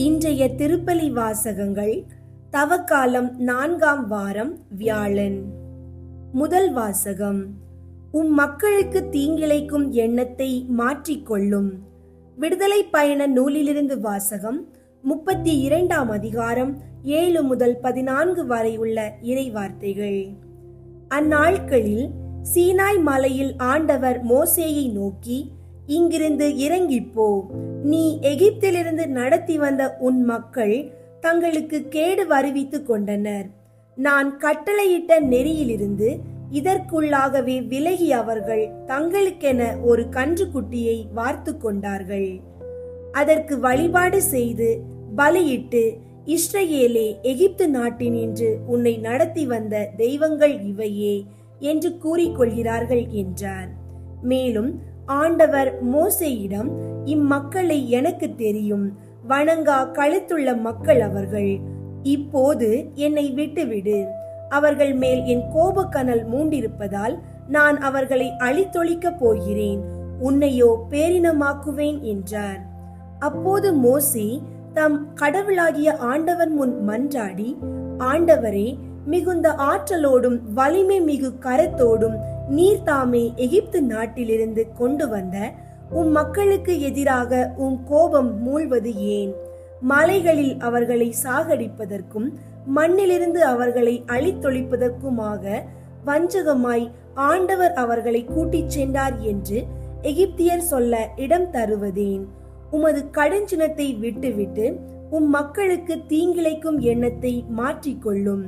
இன்றைய திருப்பலி வாசகங்கள் தவக்காலம் நான்காம் வாரம் வியாழன். முதல் வாசகம் உம் மக்களுக்கு தீங்கிழைக்கும் எண்ணத்தை மாற்றிக்கொள்ளும். விடுதலை பயண நூலிலிருந்து வாசகம் முப்பத்தி இரண்டாம் அதிகாரம் ஏழு முதல் பதினான்கு வரை உள்ள இறை வார்த்தைகள் அந்நாட்களில் சீனாய் மலையில் ஆண்டவர் மோசேயை நோக்கி இங்கிருந்து இறங்கிப்போ. நீ எகிப்திலிருந்து நடத்தி வந்த உன் மக்கள் தங்களுக்கு கேடு வருவித்துக் கொண்டனர். நான் கட்டளையிட்ட நெறியிலிருந்து இதற்குள்ளாகவே விலகி அவர்கள் தங்களுக்கென ஒரு கன்றுக்குட்டியை வார்த்து கொண்டார்கள். அதற்கு வழிபாடு செய்து பலியிட்டு இஸ்ரேலே எகிப்து நாட்டினின்று உன்னை நடத்தி வந்த தெய்வங்கள் இவையே என்று கூறிக்கொள்கிறார்கள் என்றார். மேலும் ஆண்டவர் மோசையிடம் இம்மக்களை எனக்கு தெரியும். வணங்கா கழுத்துள்ள மக்கள் அவர்கள். இப்போது என்னை விட்டுவிடு. அவர்கள் மேல் என் கோபக்கனல் மூண்டிருப்பதால் நான் அவர்களை அழித்தொழிக்கப் போகிறேன். உன்னையோ பேரினமாக்குவேன் என்றார். அப்போது மோசே தம் கடவுளாகிய ஆண்டவர் முன் மன்றாடி ஆண்டவரே மிகுந்த ஆற்றலோடும் வலிமை மிகு கரத்தோடும் நீர் தாமே எகிப்து நாட்டிலிருந்து கொண்டு வந்த உம் மக்களுக்கு எதிராக உம் கோபம் மூழ்வது ஏன்? மலைகளில் அவர்களை சாகடிப்பதற்கும் மண்ணிலிருந்து அவர்களை அழித்தொழிப்பதற்குமாக வஞ்சகமாய் ஆண்டவர் அவர்களை கூட்டிச் சென்றார் என்று எகிப்தியர் சொல்ல இடம் தருவதேன். உமது கடுஞ்சினத்தை விட்டுவிட்டு உம் மக்களுக்கு தீங்கிழைக்கும் எண்ணத்தை மாற்றிக்கொள்ளும்.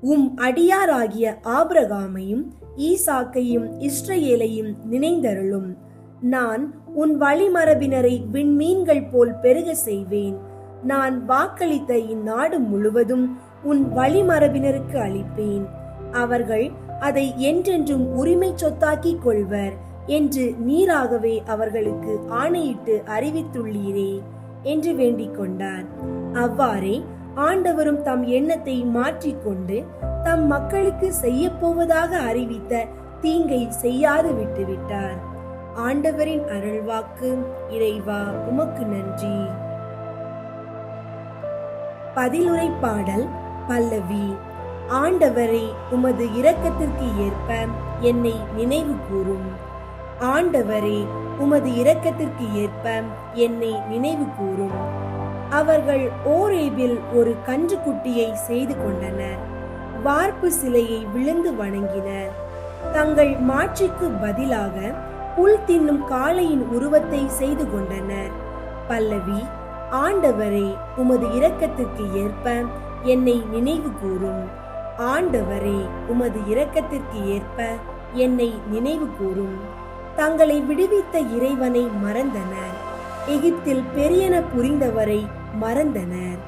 உம் அடியாராகிய ஆபிரகாமையும் ஈசாக்கையும் இஸ்ரேலையும் நினைந்தருளும். நான் உன் வழிமரபினரை விண்மீன்கள் போல் பெருக செய்வேன். நான் வாக்களித்த இந்நாடு முழுவதும் உன் வழிமரபினருக்கு அளிப்பேன். அவர்கள் அதை என்றென்றும் உரிமை சொத்தாக்கிக் கொள்வர் என்று நீராகவே அவர்களுக்கு ஆணையிட்டு அறிவித்துள்ளீரே என்று வேண்டிக் கொண்டார். அவ்வாறே ஆண்டவரும் தம் எண்ணத்தை மாற்றிக்கொண்டு தம் மக்களுக்கு செய்யப் போவதாக அறிவித்த தீங்கை செய்யாது விட்டுவிட்டார். ஆண்டவரின் அருள்வாக்கு இறைவா உமக்கு நன்றி. பதிலுரை பாடல் பல்லவி ஆண்டவரே உமது இரக்கத்திற்கு ஏற்ப என்னை நினைவு கூறும். ஆண்டவரே உமது இரக்கத்திற்கு ஏற்ப என்னை நினைவு கூறும். அவர்கள் ஓரேபில் ஒரு கன்றுக்குட்டியை செய்து கொண்டனர். வார்ப்பு சிலையை விழுந்து வணங்கினர். தங்கள் மாட்சிக்கு பதிலாக புல் தின்னும் காளையின் உருவத்தை செய்து கொண்டனர். பல்லவி ஆண்டவரே உமது இரக்கத்திற்கு ஏற்ப என்னை நினைவு கூறும். ஆண்டவரே உமது இரக்கத்திற்கு ஏற்ப என்னை நினைவு கூறும். தங்களை விடுவித்த இறைவனை மறந்தனர். எகிப்தில் பெரியன புரிந்தவரை மறந்தனர்.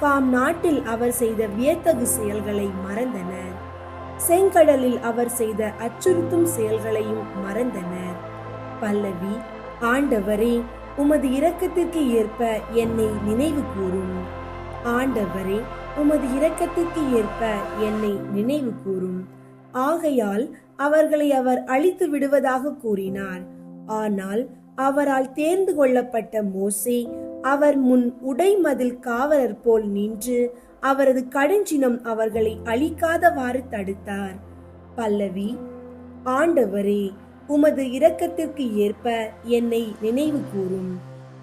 காம் நாட்டில் அவர் செய்த வியத்தகு செயல்களை மறந்தனர். செங்கடலில் அவர் செய்த அச்சுறுத்தும் செயல்களையும் மறந்தனர். பல்லவி ஆண்டவரே உமது இரக்கத்திற்கு ஏற்ப என்னை நினைவு கூறும். ஆண்டவரே உமது இரக்கத்திற்கு ஏற்ப என்னை நினைவு கூறும். ஆகையால் அவர்களை அவர் அழித்து விடுவதாக கூறினார். ஆனால் அவரால் தேர்ந்து கொள்ளப்பட்ட மோசே அவர் முன் உடைமதில் காவலர் போல் நின்று அவரது கடுஞ்சினம் அவர்களை அழிக்காதவாறு தடுத்தார். பல்லவி ஆண்டவரே உமது இரக்கத்திற்கு ஏற்ப என்னை நினைவு கூறும்.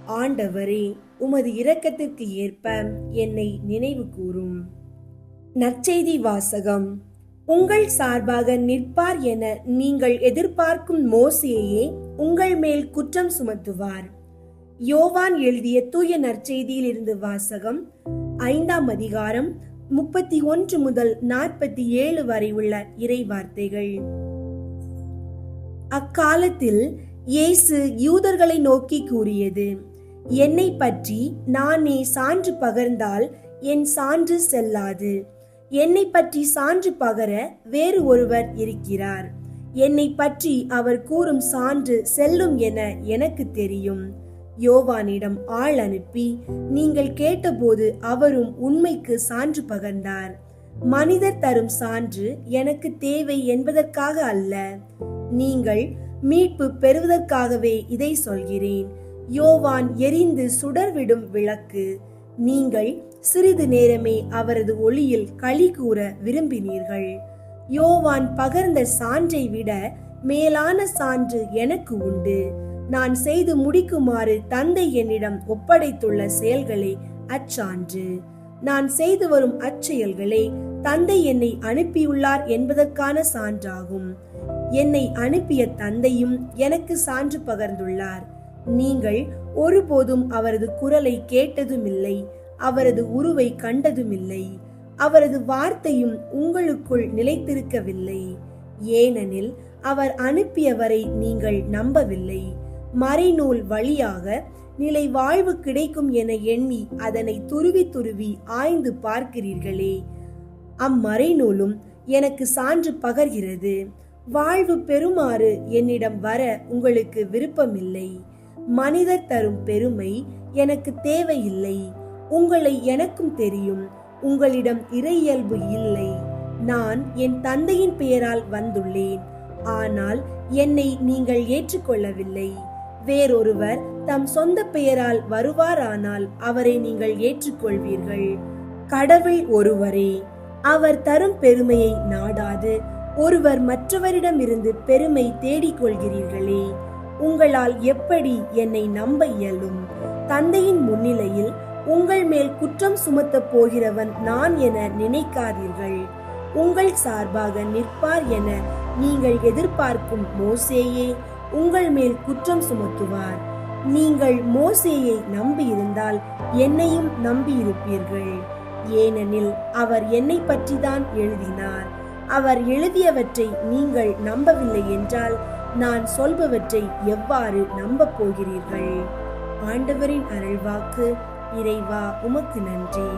ஆண்டவரே உமது இரக்கத்திற்கு ஏற்ப என்னை நினைவு கூறும். நற்செய்தி வாசகம். உங்கள் சார்பாக நிற்பார் என நீங்கள் எதிர்பார்க்கும் மோசேயே உங்கள் மேல் குற்றம் சுமத்துவார். யோவான் எழுதிய தூய நற்செய்தியில் இருந்து வாசகம் ஐந்தாம் அதிகாரம் முப்பத்தி ஒன்று முதல் நாற்பத்தி ஏழு வரை உள்ள இறை வார்த்தைகள். அக்காலத்தில் இயேசு யூதர்களை நோக்கி கூறியது என்னை பற்றி நானே சான்று பகர்ந்தால் என் சான்று செல்லாது. என்னை பற்றி சான்று பகர வேறு ஒருவர் இருக்கிறார். என்னை பற்றி அவர் கூறும் சான்று செல்லும் என எனக்கு தெரியும். யோவானிடம் ஆள் அனுப்பி நீங்கள் கேட்டபோது அவரும் உண்மைக்கு சான்று பகர்ந்தார். மனிதர் தரும் சான்று எனக்கு தேவை என்பதற்காக அல்ல. நீங்கள் மீட்பு பெறுவதற்காகவே இதை சொல்கிறேன். யோவான் எரிந்து சுடர்விடும் விளக்கு. நீங்கள் சிறிது நேரமே அவரது ஒளியில் களி கூற விரும்பினீர்கள். யோவான் பகர்ந்த சான்றை விட மேலான சான்று எனக்கு உண்டு. நான் செய்து முடிக்குமாறு தந்தை என்னிடம் ஒப்படைத்துள்ள செயல்களே அச்சான்று. நான் செய்து வரும் அச்செயல்களே தந்தை என்னை அனுப்பியுள்ளார் என்பதற்கான சான்றாகும். என்னை அனுப்பிய தந்தையும் எனக்கு சான்று பகர்ந்துள்ளார். நீங்கள் ஒருபோதும் அவரது குரலை கேட்டதுமில்லை அவரது உருவை கண்டதுமில்லை அவரது வார்த்தையும் உங்களுக்குள் நிலைத்திருக்கவில்லை. ஏனெனில் அவர் அனுப்பியவரை நீங்கள் நம்பவில்லை. மறைநூல் வழியாக நிலை வாழ்வு கிடைக்கும் என எண்ணி அதனை துருவி துருவி ஆய்ந்து பார்க்கிறீர்களே. அம்மறைநூலும் எனக்கு சான்று பகர்கிறது. வாழ்வு பெறுமாறு என்னிடம் வர உங்களுக்கு விருப்பமில்லை. மனிதர் தரும் பெருமை எனக்கு தேவையில்லை. உங்களை எனக்கும் தெரியும். உங்களிடம் இறையல்பு இல்லை. நான் என் தந்தையின் பெயரால் வந்துள்ளேன். ஆனால் என்னை நீங்கள் ஏற்றுக்கொள்ளவில்லை. வேறொருவர் தம் சொந்த பெயரால் வருவாரானால் அவரை நீங்கள் ஏற்றுக்கொள்வீர்கள். கடவுள் ஒருவரே அவர் தரும் பெருமையை நாடாது ஒருவர் மற்றவரிடமிருந்து பெருமை தேடிக் கொள்கிறீர்களே உங்களால் எப்படி என்னை நம்ப இயலும்? தந்தையின் முன்னிலையில் உங்கள் மேல் குற்றம் சுமத்தப் போகிறவன் நான் என நினைக்காதீர்கள். உங்கள் சார்பாக நிற்பார் என நீங்கள் எதிர்பார்க்கும் மோசேயே உங்கள் மேல் குற்றம் சுமத்துவார். நீங்கள் மோசேயை நம்பியிருந்தால் என்னையும் நம்பியிருப்பீர்கள். ஏனெனில் அவர் என்னை பற்றிதான் எழுதினார். அவர் எழுதியவற்றை நீங்கள் நம்பவில்லை என்றால் நான் சொல்பவற்றை எவ்வாறு நம்ப போகிறீர்கள்? ஆண்டவரின் அருள்வாக்கு இறைவா உமக்கு நன்றி.